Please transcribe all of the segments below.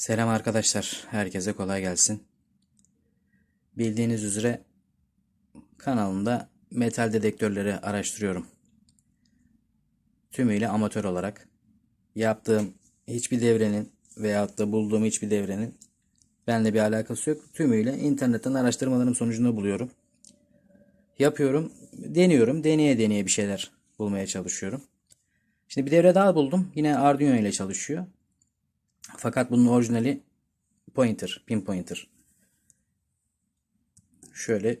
Selam arkadaşlar. Herkese kolay gelsin. Bildiğiniz üzere kanalımda metal dedektörleri araştırıyorum. Tümüyle amatör olarak yaptığım hiçbir devrenin veyahut da bulduğum hiçbir devrenin benimle bir alakası yok. Tümüyle internetten araştırmalarım sonucunda buluyorum. Yapıyorum, deniyorum, deneye deneye bir şeyler bulmaya çalışıyorum. Şimdi bir devre daha buldum. Yine Arduino ile çalışıyor. Fakat bunun orijinali pointer, pin pointer. Şöyle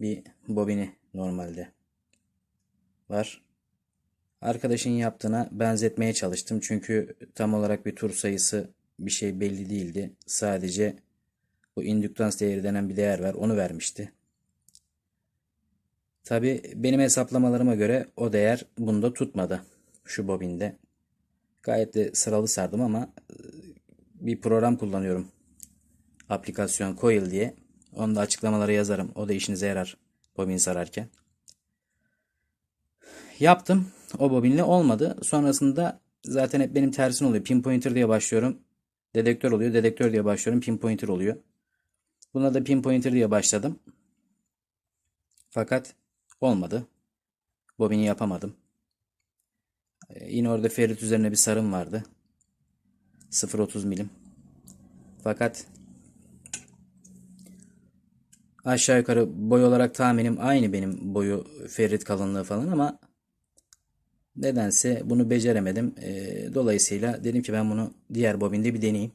bir bobini normalde var. Arkadaşın yaptığına benzetmeye çalıştım. Çünkü tam olarak bir tur sayısı bir şey belli değildi. Sadece bu indüktans değeri denen bir değer var. Onu vermişti. Tabi benim hesaplamalarıma göre o değer bunda tutmadı. Şu bobinde. Gayet de sıralı sardım ama bir program kullanıyorum. Aplikasyon Coil diye. Onu da açıklamalara yazarım. O da işinize yarar bobin sararken. Yaptım. O bobinle olmadı. Sonrasında zaten hep benim tersim oluyor. Pinpointer diye başlıyorum. Dedektör oluyor. Dedektör diye başlıyorum. Pinpointer oluyor. Buna da pinpointer diye başladım. Fakat olmadı. Bobini yapamadım. Yine orada ferrit üzerine bir sarım vardı. 0.30 milim. Fakat aşağı yukarı boy olarak tahminim aynı benim boyu ferrit kalınlığı falan ama nedense bunu beceremedim. E, dolayısıyla dedim ki ben bunu diğer bobinde bir deneyeyim.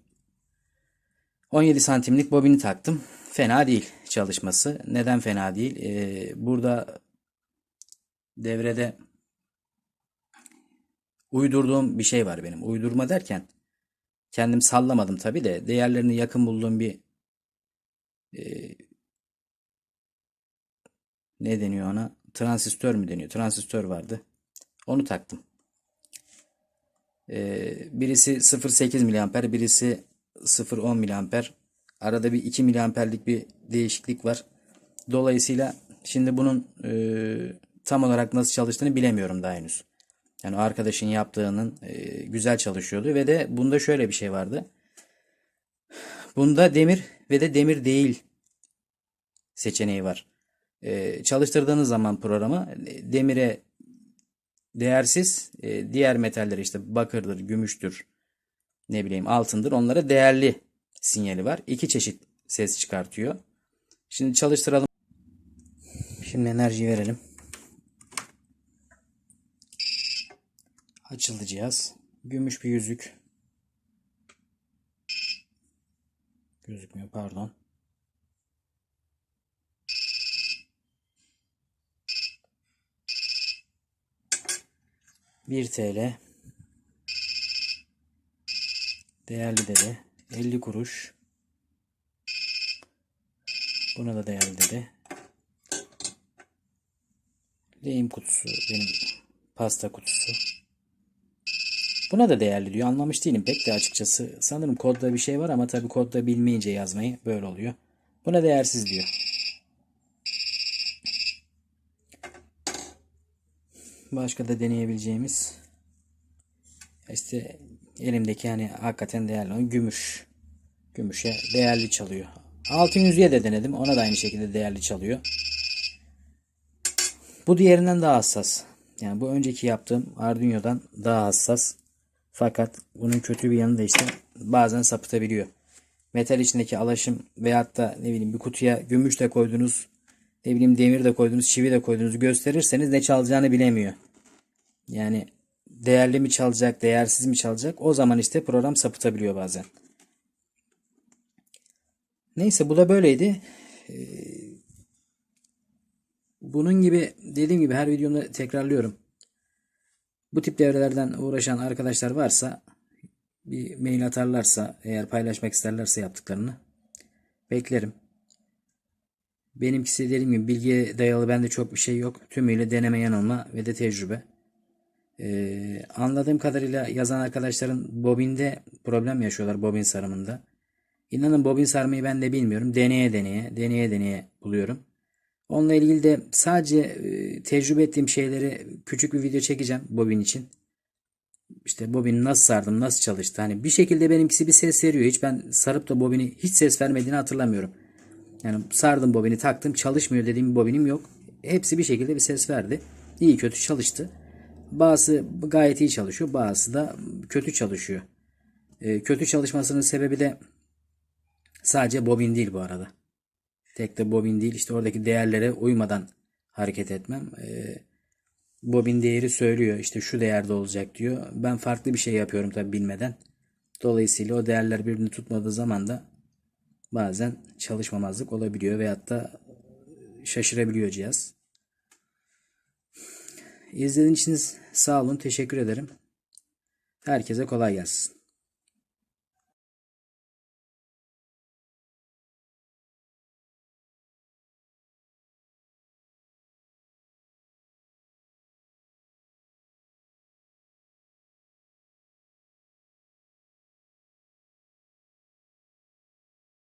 17 santimlik bobini taktım. Fena değil çalışması. Neden fena değil? E, burada devrede uydurduğum bir şey var benim. Uydurma derken kendim sallamadım tabi de değerlerini yakın bulduğum bir e, ne deniyor ona? Transistör mü deniyor? Transistör vardı. Onu taktım. E, birisi 0.8 miliamper, birisi 0.10 miliamper. Arada bir 2 miliamperlik bir değişiklik var. Dolayısıyla şimdi bunun e, tam olarak nasıl çalıştığını bilemiyorum daha henüz. Yani o arkadaşın yaptığının e, güzel çalışıyordu ve de bunda şöyle bir şey vardı. Bunda demir ve de demir değil seçeneği var. E, çalıştırdığınız zaman programı e, demire değersiz e, diğer metaller işte bakırdır, gümüştür, ne bileyim altındır onlara değerli sinyali var. İki çeşit ses çıkartıyor. Şimdi çalıştıralım. Şimdi enerji verelim. Açıldı cihaz. Gümüş bir yüzük. Gözükmüyor pardon. Bir TL. Değerli dede. 50 kuruş. Buna da değerli dede. Lehim kutusu. Benim pasta kutusu. Buna da değerli diyor. Anlamış değilim pek de açıkçası. Sanırım kodda bir şey var ama tabii kodda bilmeyince yazmayı böyle oluyor. Buna değersiz diyor. Başka da deneyebileceğimiz işte elimdeki hani hakikaten değerli olan gümüş. Gümüşe değerli çalıyor. Altın yüzüğe de denedim. Ona da aynı şekilde değerli çalıyor. Bu diğerinden daha hassas. Yani bu önceki yaptığım Arduino'dan daha hassas. Fakat bunun kötü bir yanı da işte bazen sapıtabiliyor. Metal içindeki alaşım veyahut da ne bileyim bir kutuya gümüş de koydunuz, ne bileyim demir de koydunuz, çivi de koydunuz gösterirseniz ne çalacağını bilemiyor. Yani değerli mi çalacak, değersiz mi çalacak o zaman işte program sapıtabiliyor bazen. Neyse bu da böyleydi. Bunun gibi dediğim gibi her videomda tekrarlıyorum. Bu tip devrelerden uğraşan arkadaşlar varsa bir mail atarlarsa eğer paylaşmak isterlerse yaptıklarını beklerim. Benimkisi dediğim gibi bilgiye dayalı bende çok bir şey yok. Tümüyle deneme yanılma ve de tecrübe. Ee, anladığım kadarıyla yazan arkadaşların bobinde problem yaşıyorlar bobin sarımında. İnanın bobin sarmayı ben de bilmiyorum. Deneye deneye, deneye deneye buluyorum. Onunla ilgili de sadece e, tecrübe ettiğim şeyleri küçük bir video çekeceğim bobin için. işte bobini nasıl sardım, nasıl çalıştı. Hani bir şekilde benimkisi bir ses veriyor. Hiç ben sarıp da bobini hiç ses vermediğini hatırlamıyorum. Yani sardım bobini taktım çalışmıyor dediğim bir bobinim yok. Hepsi bir şekilde bir ses verdi. İyi kötü çalıştı. Bazısı gayet iyi çalışıyor. Bazısı da kötü çalışıyor. Ee, kötü çalışmasının sebebi de sadece bobin değil bu arada. Tek de bobin değil. İşte oradaki değerlere uymadan hareket etmem. Ee, bobin değeri söylüyor. İşte şu değerde olacak diyor. Ben farklı bir şey yapıyorum tabi bilmeden. Dolayısıyla o değerler birbirini tutmadığı zaman da bazen çalışmamazlık olabiliyor veyahut da şaşırabiliyor cihaz. İzlediğiniz için sağ olun. Teşekkür ederim. Herkese kolay gelsin.